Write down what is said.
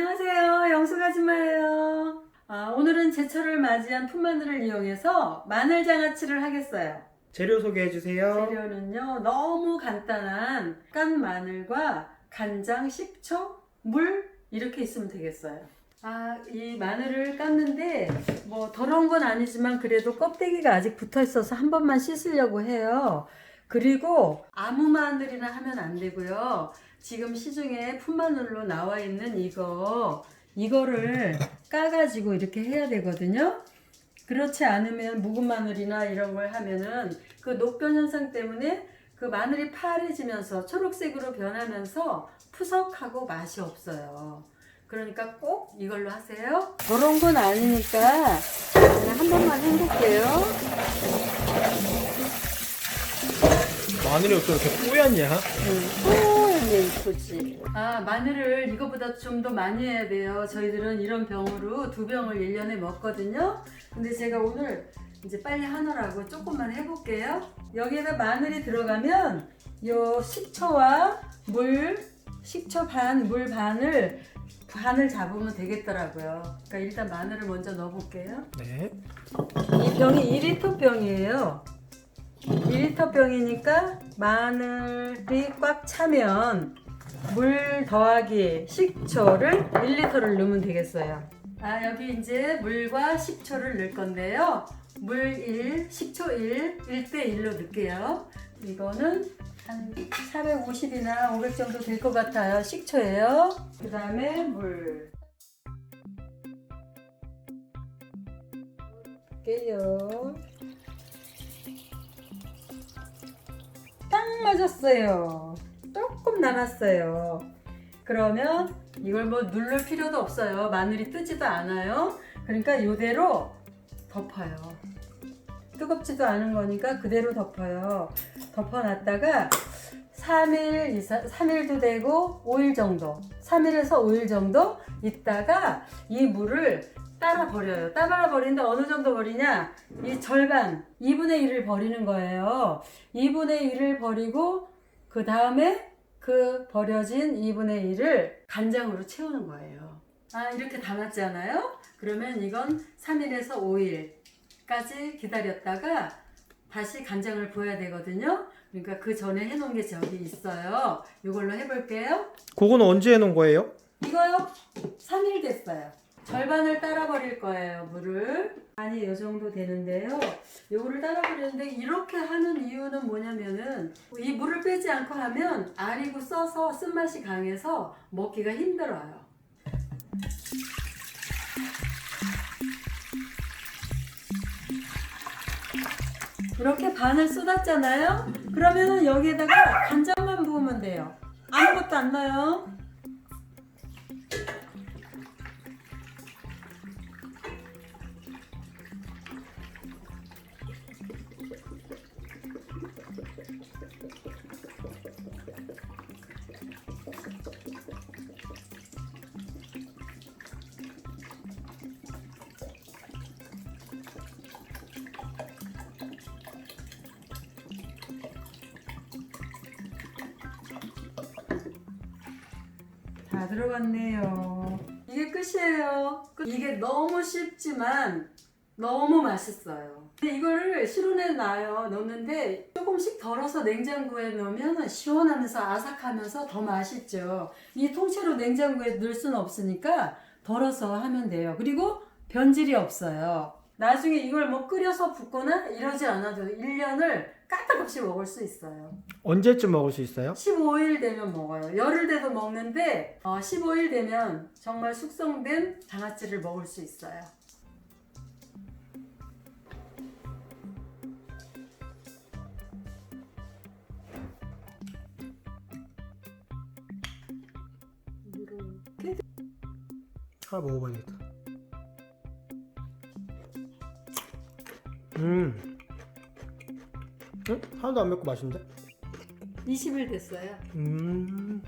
안녕하세요. 영수가지마예요. 아, 오늘은 제철을 맞이한 풋마늘을 이용해서 마늘 장아찌를 하겠어요. 재료 소개해 주세요. 재료는요, 너무 간단한 깐 마늘과 간장, 식초, 물 이렇게 있으면 되겠어요. 아, 이 마늘을 깠는데 뭐 더러운 건 아니지만 그래도 껍데기가 아직 붙어 있어서 한 번만 씻으려고 해요. 그리고 아무 마늘이나 하면 안 되고요. 지금 시중에 풋마늘로 나와 있는 이거 이거를 까가지고 이렇게 해야 되거든요. 그렇지 않으면 묵은 마늘이나 이런 걸 하면은 그 녹변 현상 때문에 그 마늘이 파래지면서 초록색으로 변하면서 푸석하고 맛이 없어요. 그러니까 꼭 이걸로 하세요. 그런 건 아니니까 그냥 한 번만 해볼게요. 마늘이 어떻게 이렇게 뿌였냐? 오, 네, 이쁘지. 아, 마늘을 이거보다 좀 더 많이 해야 돼요. 저희들은 이런 병으로 두 병을 1년에 먹거든요. 근데 제가 오늘 이제 빨리 하느라고 조금만 해볼게요. 여기에다 마늘이 들어가면 요 식초와 물, 식초 반, 물 반을 반을 잡으면 되겠더라고요. 그러니까 일단 마늘을 먼저 넣어볼게요. 네. 이 병이 2리터 병이에요. 2리터 병이니까 마늘이 꽉 차면 물 더하기 식초를 1리터를 넣으면 되겠어요. 아, 여기 이제 물과 식초를 넣을 건데요. 물 1, 식초 1, 1대 1로 넣을게요. 이거는 한 450이나 500 정도 될 것 같아요. 식초예요. 그 다음에 물. 볼게요. 딱 맞았어요. 조금 남았어요. 그러면 이걸 뭐 누를 필요도 없어요. 마늘이 뜨지도 않아요. 그러니까 이대로 덮어요. 뜨겁지도 않은 거니까 그대로 덮어요. 덮어놨다가 3일 이상, 3일도 되고 5일 정도, 3일에서 5일 정도 있다가 이 물을 따라 버려요. 따라 버리는데 어느 정도 버리냐? 이 절반, 2분의 1을 버리는 거예요. 2분의 1을 버리고 그 다음에 그 버려진 2분의 1을 간장으로 채우는 거예요. 아, 이렇게 담았잖아요? 그러면 이건 3일에서 5일까지 기다렸다가 다시 간장을 부어야 되거든요. 그러니까 그 전에 해놓은 게 저기 있어요. 이걸로 해볼게요. 그거는 언제 해놓은 거예요? 이거요? 3일 됐어요. 절반을 따라 버릴 거예요, 물을. 아니, 이 정도 되는데요. 요거를 따라 버리는데 이렇게 하는 이유는 뭐냐면은 이 물을 빼지 않고 하면 아리고 써서 쓴맛이 강해서 먹기가 힘들어요. 이렇게 반을 쏟았잖아요? 그러면은 여기에다가 간장만 부으면 돼요. 아무것도 안 넣어요. 다 들어갔네요. 이게 끝이에요. 끝. 이게 너무 쉽지만 너무 맛있어요. 근데 이거를 실온에 놔요. 넣는데 조금씩 덜어서 냉장고에 넣으면 시원하면서 아삭하면서 더 맛있죠. 이 통째로 냉장고에 넣을 수는 없으니까 덜어서 하면 돼요. 그리고 변질이 없어요. 나중에 이걸 뭐 끓여서 붓거나 이러지 않아도 1년을 까딱없이 먹을 수 있어요. 언제쯤 먹을 수 있어요? 15일 되면 먹어요. 열흘 돼도 먹는데 어, 15일 되면 정말 숙성된 장아찌를 먹을 수 있어요. 하나 먹어봐야겠다. 음. 응? 하나도 안 맵고 맛있는데? 20일 됐어요. 음.